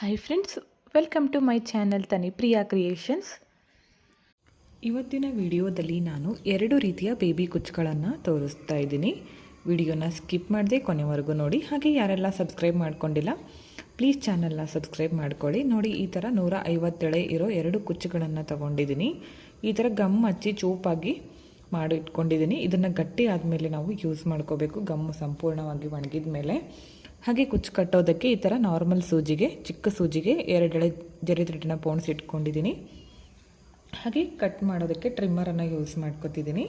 Hi friends welcome to my channel Tanipriya creations ಇವತ್ತಿನ ವಿಡಿಯೋದಲ್ಲಿ ನಾನು ಎರಡು ರೀತಿಯ ಬೇಬಿ ಕುಚ್ಚುಗಳನ್ನು ತೋರಿಸ್ತಾ ಇದ್ದೀನಿ. ವಿಡಿಯೋನ ಸ್ಕಿಪ್ ಮಾಡದೆ ಕೊನೆವರೆಗೂ ನೋಡಿ. ಹಾಗೆ ಯಾರೆಲ್ಲ ಸಬ್ಸ್ಕ್ರೈಬ್ ಮಾಡ್ಕೊಂಡಿಲ್ಲ ಪ್ಲೀಸ್ ಚಾನಲ್ನ ಸಬ್ಸ್ಕ್ರೈಬ್ ಮಾಡ್ಕೊಳ್ಳಿ. ನೋಡಿ, ಈ ಥರ ನೂರ ಐವತ್ತೆಳೆ ಇರೋ ಎರಡು ಕುಚ್ಚುಗಳನ್ನು ತೊಗೊಂಡಿದ್ದೀನಿ. ಈ ಥರ ಗಮ್ ಹಚ್ಚಿ ಚೂಪಾಗಿ ಮಾಡಿ ಇಟ್ಕೊಂಡಿದ್ದೀನಿ ಇದನ್ನು ಗಟ್ಟಿ ಆದಮೇಲೆ ನಾವು ಯೂಸ್ ಮಾಡ್ಕೋಬೇಕು. ಗಮ್ಮು ಸಂಪೂರ್ಣವಾಗಿ ಒಣಗಿದ ಮೇಲೆ ಹಾಗೆ ಕುಚ್ಚು ಕಟ್ಟೋದಕ್ಕೆ ಈ ಥರ ನಾರ್ಮಲ್ ಸೂಜಿಗೆ, ಚಿಕ್ಕ ಸೂಜಿಗೆ ಎರಡೆಳೆ ಜರಿ ಥ್ರೆಡ್ನ ಪೋಣಿಸಿ ಇಟ್ಕೊಂಡಿದ್ದೀನಿ. ಹಾಗೆ ಕಟ್ ಮಾಡೋದಕ್ಕೆ ಟ್ರಿಮ್ಮರನ್ನು ಯೂಸ್ ಮಾಡ್ಕೊತಿದ್ದೀನಿ.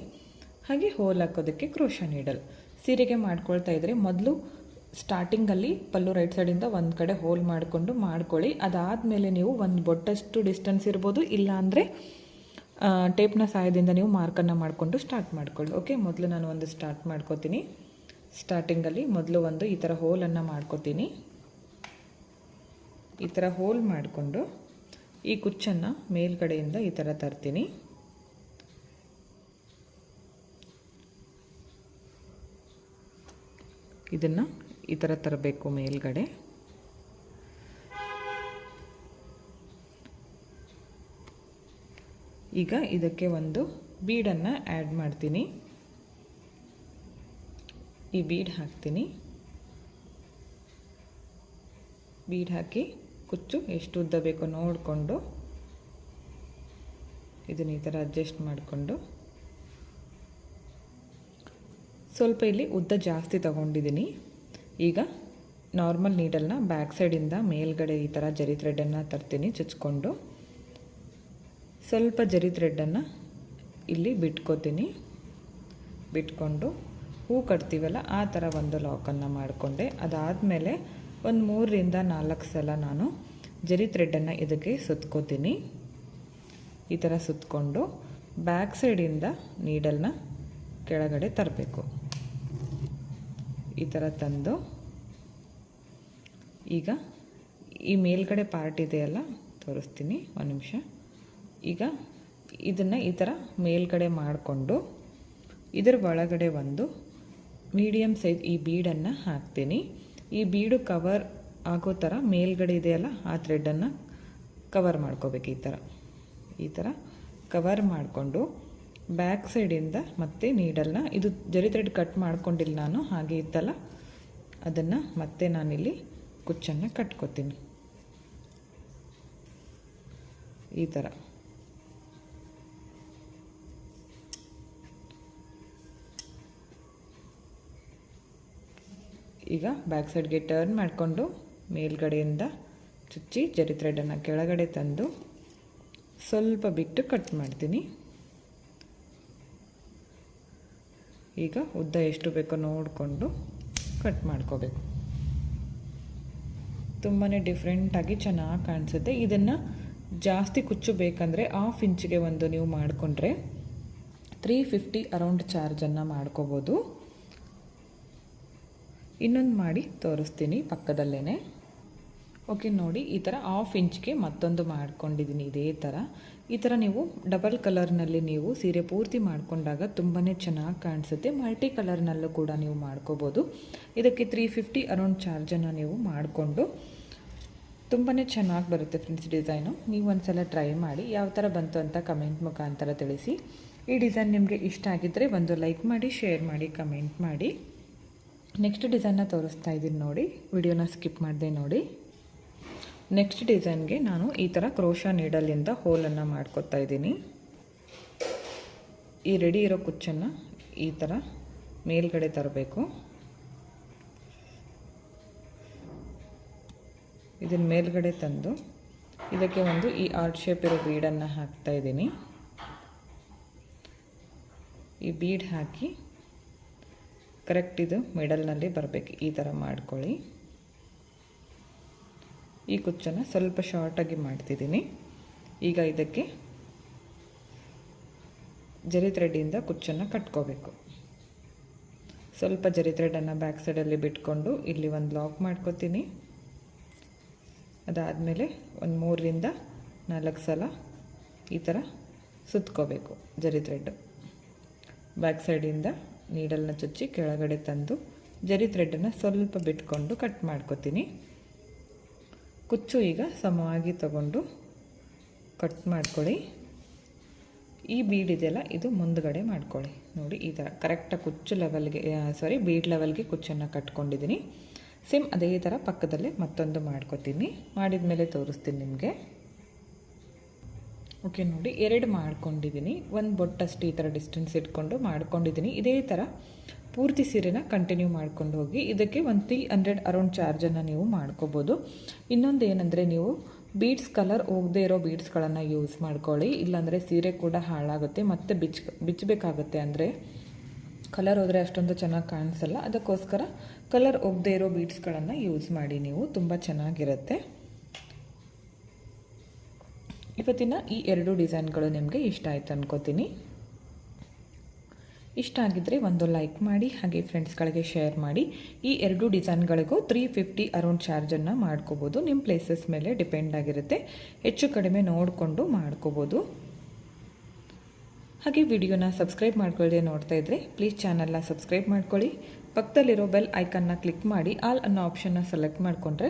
ಹಾಗೆ ಹೋಲ್ ಹಾಕೋದಕ್ಕೆ ಕ್ರೋಶ ನೀಡಲ್ ಸೀರೆಗೆ ಮಾಡ್ಕೊಳ್ತಾ ಇದ್ದರೆ ಮೊದಲು ಸ್ಟಾರ್ಟಿಂಗಲ್ಲಿ ಪಲ್ಲು ರೈಟ್ ಸೈಡಿಂದ ಒಂದು ಕಡೆ ಹೋಲ್ ಮಾಡಿಕೊಂಡು ಮಾಡ್ಕೊಳ್ಳಿ. ಅದಾದಮೇಲೆ ನೀವು ಒಂದು ಬೊಟ್ಟಷ್ಟು ಡಿಸ್ಟೆನ್ಸ್ ಇರ್ಬೋದು, ಇಲ್ಲಾಂದರೆ ಟೇಪ್ನ ಸಹಾಯದಿಂದ ನೀವು ಮಾರ್ಕನ್ನು ಮಾಡಿಕೊಂಡು ಸ್ಟಾರ್ಟ್ ಮಾಡ್ಕೊಳ್ಳಿ. ಓಕೆ ಮೊದಲು ನಾನು ಒಂದು ಸ್ಟಾರ್ಟ್ ಮಾಡ್ಕೋತೀನಿ. ಸ್ಟಾರ್ಟಿಂಗಲ್ಲಿ ಮೊದಲು ಒಂದು ಈ ಥರ ಹೋಲನ್ನು ಮಾಡ್ಕೋತೀನಿ. ಈ ಥರ ಹೋಲ್ ಮಾಡಿಕೊಂಡು ಈ ಕುಚ್ಚನ್ನು ಮೇಲ್ಗಡೆಯಿಂದ ಈ ಥರ ತರ್ತೀನಿ. ಇದನ್ನು ಈ ಥರ ತರಬೇಕು ಮೇಲ್ಗಡೆ. ಈಗ ಇದಕ್ಕೆ ಒಂದು ಬೀಡನ್ನು ಆ್ಯಡ್ ಮಾಡ್ತೀನಿ. ಈ ಬೀಡ್ ಹಾಕ್ತೀನಿ. ಬೀಡ್ ಹಾಕಿ ಕುಚ್ಚು, ಎಷ್ಟು ಉದ್ದ ಬೇಕೋ ನೋಡಿಕೊಂಡು, ಇದನ್ನು ಈ ಥರ ಅಡ್ಜಸ್ಟ್ ಮಾಡಿಕೊಂಡು. ಸ್ವಲ್ಪ ಇಲ್ಲಿ ಉದ್ದ ಜಾಸ್ತಿ ತಗೊಂಡಿದ್ದೀನಿ ಈಗ ನಾರ್ಮಲ್ ನೀಡಲ್ನ ಬ್ಯಾಕ್ ಸೈಡಿಂದ ಮೇಲ್ಗಡೆ ಈ ಥರ ಜರಿ ಥ್ರೆಡನ್ನು ತರ್ತೀನಿ ಚುಚ್ಕೊಂಡು. ಸ್ವಲ್ಪ ಜರಿ ಥ್ರೆಡ್ಡನ್ನು ಇಲ್ಲಿ ಬಿಟ್ಕೋತೀನಿ. ಬಿಟ್ಕೊಂಡು ಹೂ ಕಟ್ತೀವಲ್ಲ, ಆ ಥರ ಒಂದು ಲಾಕನ್ನು ಮಾಡಿಕೊಂಡೆ. ಅದಾದಮೇಲೆ ಒಂದು ಮೂರರಿಂದ ನಾಲ್ಕು ಸಲ ನಾನು ಜರಿ ಥ್ರೆಡ್ಡನ್ನು ಇದಕ್ಕೆ ಸುತ್ಕೋತೀನಿ. ಈ ಥರ ಸುತ್ತಕೊಂಡು ಬ್ಯಾಕ್ ಸೈಡಿಂದ ನೀಡಲ್ನ ಕೆಳಗಡೆ ತರಬೇಕು. ಈ ಥರ ತಂದು ಈಗ ಈ ಮೇಲ್ಗಡೆ ಪಾರ್ಟ್ ಇದೆಯಲ್ಲ, ತೋರಿಸ್ತೀನಿ ಒಂದು ನಿಮಿಷ. ಈಗ ಇದನ್ನು ಈ ಥರ ಮೇಲ್ಗಡೆ ಮಾಡಿಕೊಂಡು ಇದರ ಒಳಗಡೆ ಒಂದು ಮೀಡಿಯಮ್ ಸೈಜ್ ಈ ಬೀಡನ್ನು ಹಾಕ್ತೀನಿ. ಈ ಬೀಡು ಕವರ್ ಆಗೋ ಥರ ಮೇಲ್ಗಡೆ ಇದೆಯಲ್ಲ ಆ ಥ್ರೆಡ್ಡನ್ನು ಕವರ್ ಮಾಡ್ಕೋಬೇಕು ಈ ಥರ ಈ ಥರ ಕವರ್ ಮಾಡಿಕೊಂಡು ಬ್ಯಾಕ್ ಸೈಡಿಂದ ಮತ್ತೆ ನೀಡಲ್ನ ಇದು ಜರಿ ಥ್ರೆಡ್ ಕಟ್ ಮಾಡ್ಕೊಂಡಿಲ್ಲ ನಾನು, ಹಾಗೆ ಇತ್ತಲ್ಲ, ಅದನ್ನು ಮತ್ತೆ ನಾನಿಲ್ಲಿ ಕುಚ್ಚನ್ನು ಕಟ್ಕೋತೀನಿ. ಈ ಥರ ಈಗ ಬ್ಯಾಕ್ ಸೈಡ್ಗೆ ಟರ್ನ್ ಮಾಡಿಕೊಂಡು ಮೇಲ್ಗಡೆಯಿಂದ ಚುಚ್ಚಿ ಜರಿ ಥ್ರೆಡನ್ನು ಕೆಳಗಡೆ ತಂದು ಸ್ವಲ್ಪ ಬಿಟ್ಟು ಕಟ್ ಮಾಡ್ತೀನಿ. ಈಗ ಉದ್ದ ಎಷ್ಟು ಬೇಕೋ ನೋಡಿಕೊಂಡು ಕಟ್ ಮಾಡ್ಕೋಬೇಕು. ತುಂಬಾ ಡಿಫ್ರೆಂಟಾಗಿ ಚೆನ್ನಾಗಿ ಕಾಣಿಸುತ್ತೆ. ಇದನ್ನು ಜಾಸ್ತಿ ಕುಚ್ಚು ಬೇಕಂದರೆ ಹಾಫ್ ಇಂಚಿಗೆ ಒಂದು ನೀವು ಮಾಡಿಕೊಂಡ್ರೆ ತ್ರೀ ಫಿಫ್ಟಿ ಅರೌಂಡ್ ಚಾರ್ಜನ್ನು ಮಾಡ್ಕೋಬೋದು. ಇನ್ನೊಂದು ಮಾಡಿ ತೋರಿಸ್ತೀನಿ ಪಕ್ಕದಲ್ಲೇ ಓಕೆ ನೋಡಿ, ಈ ಥರ ಹಾಫ್ ಇಂಚ್ಗೆ ಮತ್ತೊಂದು ಮಾಡ್ಕೊಂಡಿದ್ದೀನಿ ಇದೇ ಥರ ಈ ಥರ ನೀವು ಡಬಲ್ ಕಲರ್ನಲ್ಲಿ ನೀವು ಸೀರೆ ಪೂರ್ತಿ ಮಾಡಿಕೊಂಡಾಗ ತುಂಬಾ ಚೆನ್ನಾಗಿ ಕಾಣಿಸುತ್ತೆ. ಮಲ್ಟಿ ಕಲರ್ನಲ್ಲೂ ಕೂಡ ನೀವು ಮಾಡ್ಕೋಬೋದು. ಇದಕ್ಕೆ ತ್ರೀ ಫಿಫ್ಟಿ ಅರೌಂಡ್ ಚಾರ್ಜನ್ನು ನೀವು ಮಾಡಿಕೊಂಡು ತುಂಬಾ ಚೆನ್ನಾಗಿ ಬರುತ್ತೆ ಫ್ರೆಂಡ್ಸ್ ಡಿಸೈನು ನೀವು ಒಂದು ಸಲ ಟ್ರೈ ಮಾಡಿ ಯಾವ ಥರ ಬಂತು ಅಂತ ಕಮೆಂಟ್ ಮುಖಾಂತರ ತಿಳಿಸಿ. ಈ ಡಿಸೈನ್ ನಿಮಗೆ ಇಷ್ಟ ಆಗಿದ್ದರೆ ಒಂದು ಲೈಕ್ ಮಾಡಿ ಶೇರ್ ಮಾಡಿ ಕಮೆಂಟ್ ಮಾಡಿ. ನೆಕ್ಸ್ಟ್ ಡಿಸೈನ್ನ ತೋರಿಸ್ತಾ ಇದ್ದೀನಿ ನೋಡಿ. ವಿಡಿಯೋನ ಸ್ಕಿಪ್ ಮಾಡಿದೆ ನೋಡಿ. ನೆಕ್ಸ್ಟ್ ಡಿಸೈನ್ಗೆ ನಾನು ಈ ಥರ ಕ್ರೋಶ ನೀಡಲಿಂದ ಹೋಲನ್ನು ಮಾಡ್ಕೊತಾ ಇದ್ದೀನಿ. ಈ ರೆಡಿ ಇರೋ ಕುಚ್ಚನ್ನು ಈ ಥರ ಮೇಲ್ಗಡೆ ತರಬೇಕು. ಇದನ್ನು ಮೇಲ್ಗಡೆ ತಂದು ಇದಕ್ಕೆ ಒಂದು ಈ ಆರ್ಟ್ ಶೇಪ್ ಇರೋ ಬೀಡನ್ನು ಹಾಕ್ತಾ ಇದ್ದೀನಿ. ಈ ಬೀಡ್ ಹಾಕಿ ಕರೆಕ್ಟ್ ಇದು. ಮಿಡಲ್ನಲ್ಲಿ ಬರಬೇಕು. ಈ ಥರ ಮಾಡ್ಕೊಳ್ಳಿ. ಈ ಕುಚ್ಚನ್ನು ಸ್ವಲ್ಪ ಶಾರ್ಟಾಗಿ ಮಾಡ್ತಿದ್ದೀನಿ. ಈಗ ಇದಕ್ಕೆ ಜರಿ ಥ್ರೆಡ್ಡಿಂದ ಕುಚ್ಚನ್ನು ಕಟ್ಕೋಬೇಕು. ಸ್ವಲ್ಪ ಜರಿ ಥ್ರೆಡನ್ನು ಬ್ಯಾಕ್ ಸೈಡಲ್ಲಿ ಬಿಟ್ಕೊಂಡು ಇಲ್ಲಿ ಒಂದು ಲಾಕ್ ಮಾಡ್ಕೋತೀನಿ. ಅದಾದಮೇಲೆ ಒಂದು ಮೂರರಿಂದ ನಾಲ್ಕು ಸಲ ಈ ಥರ ಸುತ್ಕೋಬೇಕು ಜರಿ ಥ್ರೆಡ್ಡು ಬ್ಯಾಕ್ ಸೈಡಿಂದ ನೀಡಲ್ನ ಚುಚ್ಚಿ ಕೆಳಗಡೆ ತಂದು ಜರಿ ಥ್ರೆಡನ್ನು ಸ್ವಲ್ಪ ಬಿಟ್ಕೊಂಡು ಕಟ್ ಮಾಡ್ಕೊತೀನಿ. ಕುಚ್ಚು ಈಗ ಸಮವಾಗಿ ತಗೊಂಡು ಕಟ್ ಮಾಡ್ಕೊಳ್ಳಿ. ಈ ಬೀಡ್ ಇದೆಯಲ್ಲ, ಇದು ಮುಂದ್ಗಡೆ ಮಾಡ್ಕೊಳ್ಳಿ. ನೋಡಿ ಈ ಥರ ಕರೆಕ್ಟಾಗಿ ಕುಚ್ಚು ಲೆವೆಲ್ಗೆ ಸಾರಿ ಬೀಡ್ ಲೆವೆಲ್ಗೆ ಕುಚ್ಚನ್ನು ಕಟ್ಕೊಂಡಿದ್ದೀನಿ. ಸೇಮ್ ಅದೇ ಥರ ಪಕ್ಕದಲ್ಲೇ ಮತ್ತೊಂದು ಮಾಡ್ಕೊತೀನಿ. ಮಾಡಿದ ಮೇಲೆ ತೋರಿಸ್ತೀನಿ ನಿಮಗೆ. ಓಕೆ ನೋಡಿ, ಎರಡು ಮಾಡ್ಕೊಂಡಿದ್ದೀನಿ ಒಂದು ಬೊಟ್ಟಷ್ಟು ಈ ಥರ ಡಿಸ್ಟೆನ್ಸ್ ಇಟ್ಕೊಂಡು ಮಾಡ್ಕೊಂಡಿದ್ದೀನಿ ಇದೇ ಥರ ಪೂರ್ತಿ ಸೀರೆನ ಕಂಟಿನ್ಯೂ ಮಾಡ್ಕೊಂಡು ಹೋಗಿ, ಇದಕ್ಕೆ ಒಂದು ತ್ರೀ ಹಂಡ್ರೆಡ್ ಅರೌಂಡ್ ಚಾರ್ಜನ್ನು ನೀವು ಮಾಡ್ಕೋಬೋದು. ಇನ್ನೊಂದು ಏನಂದರೆ, ನೀವು ಬೀಡ್ಸ್ ಕಲರ್ ಹೋಗದೇ ಇರೋ ಬೀಡ್ಸ್ಗಳನ್ನು ಯೂಸ್ ಮಾಡ್ಕೊಳ್ಳಿ. ಇಲ್ಲಾಂದರೆ ಸೀರೆ ಕೂಡ ಹಾಳಾಗುತ್ತೆ. ಮತ್ತು ಬಿಚ್ ಬಿಚ್ಚಬೇಕಾಗುತ್ತೆ ಅಂದರೆ ಕಲರ್ ಹೋದರೆ ಅಷ್ಟೊಂದು ಚೆನ್ನಾಗಿ ಕಾಣಿಸಲ್ಲ. ಅದಕ್ಕೋಸ್ಕರ ಕಲರ್ ಹೋಗದೇ ಇರೋ ಬೀಡ್ಸ್ಗಳನ್ನು ಯೂಸ್ ಮಾಡಿ ನೀವು. ತುಂಬ ಚೆನ್ನಾಗಿರುತ್ತೆ. ಇವತ್ತಿನ ಈ ಎರಡು ಡಿಸೈನ್ಗಳು ನಿಮಗೆ ಇಷ್ಟ ಆಯಿತು ಅನ್ಕೋತೀನಿ. ಇಷ್ಟ ಆಗಿದ್ದರೆ ಒಂದು ಲೈಕ್ ಮಾಡಿ, ಹಾಗೆ ಫ್ರೆಂಡ್ಸ್ಗಳಿಗೆ ಶೇರ್ ಮಾಡಿ. ಈ ಎರಡು ಡಿಸೈನ್ಗಳಿಗೂ ತ್ರೀ ಫಿಫ್ಟಿ ಅರೌಂಡ್ ಚಾರ್ಜನ್ನು ಮಾಡ್ಕೋಬೋದು. ನಿಮ್ಮ ಪ್ಲೇಸಸ್ ಮೇಲೆ ಡಿಪೆಂಡ್ ಆಗಿರುತ್ತೆ. ಹೆಚ್ಚು ಕಡಿಮೆ ನೋಡಿಕೊಂಡು ಮಾಡ್ಕೋಬೋದು. ಹಾಗೆ ವಿಡಿಯೋನ ಸಬ್ಸ್ಕ್ರೈಬ್ ಮಾಡ್ಕೊಳ್ಳದೆ ನೋಡ್ತಾ ಇದ್ದರೆ ಪ್ಲೀಸ್ ಚಾನಲ್ನ ಸಬ್ಸ್ಕ್ರೈಬ್ ಮಾಡ್ಕೊಳ್ಳಿ. ಪಕ್ಕದಲ್ಲಿರೋ ಬೆಲ್ ಐಕನ್ನ ಕ್ಲಿಕ್ ಮಾಡಿ ಆಲ್ ಅನ್ನೋ ಆಪ್ಷನ್ನ ಸೆಲೆಕ್ಟ್ ಮಾಡಿಕೊಂಡ್ರೆ